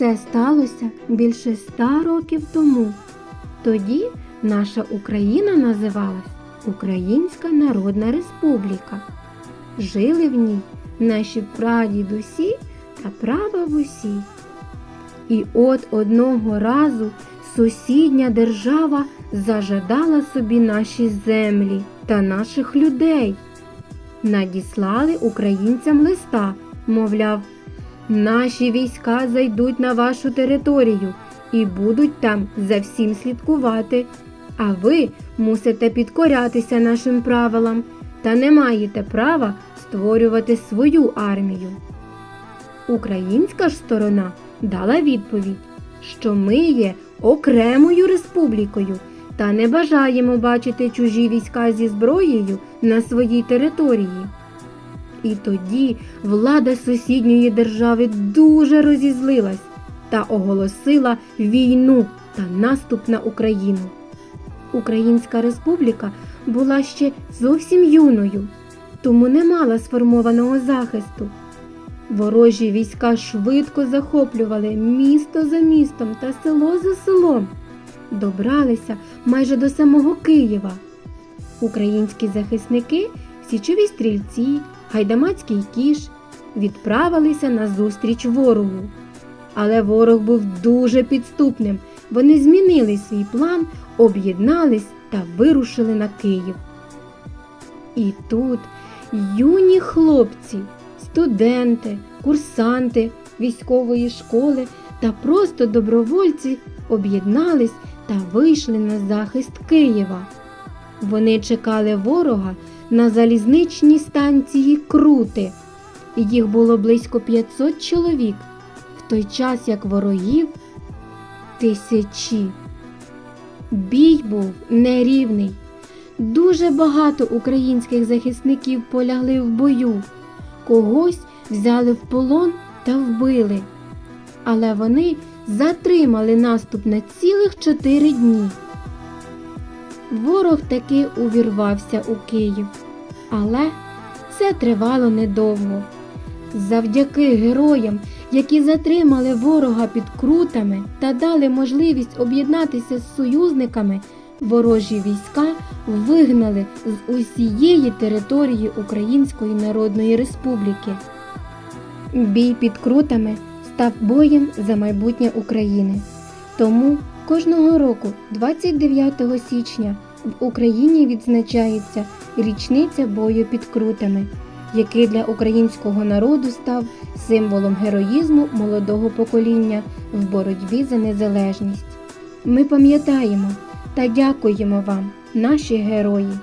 Це сталося більше ста років тому. Тоді наша Україна називалась Українська Народна Республіка. Жили в ній наші прадідусі та прабабусі. І от одного разу сусідня держава зажадала собі наші землі та наших людей. Надіслали українцям листа, мовляв, наші війська зайдуть на вашу територію і будуть там за всім слідкувати. А ви мусите підкорятися нашим правилам та не маєте права створювати свою армію. Українська ж сторона дала відповідь, що ми є окремою республікою та не бажаємо бачити чужі війська зі зброєю на своїй території. І тоді влада сусідньої держави дуже розізлилась та оголосила війну та наступ на Україну. Українська республіка була ще зовсім юною, тому не мала сформованого захисту. Ворожі війська швидко захоплювали місто за містом та село за селом. Добралися майже до самого Києва. Українські захисники, січові стрільці, гайдамацький кіш відправилися на зустріч ворогу. Але ворог був дуже підступним. Вони змінили свій план, об'єднались та вирушили на Київ. І тут юні хлопці, студенти, курсанти військової школи та просто добровольці об'єднались та вийшли на захист Києва. Вони чекали ворога на залізничній станції Крути. Їх було близько 500 чоловік, в той час як ворогів тисячі. Бій був нерівний. Дуже багато українських захисників полягли в бою, когось взяли в полон та вбили. Але вони затримали наступ на цілих чотири дні. Ворог таки увірвався у Київ, але це тривало недовго. Завдяки героям, які затримали ворога під крутами та дали можливість об'єднатися з союзниками, ворожі війська вигнали з усієї території Української Народної Республіки. Бій під крутами став боєм за майбутнє України. Тому кожного року, 29 січня, в Україні відзначається річниця бою під крутами, який для українського народу став символом героїзму молодого покоління в боротьбі за незалежність. Ми пам'ятаємо та дякуємо вам, наші герої.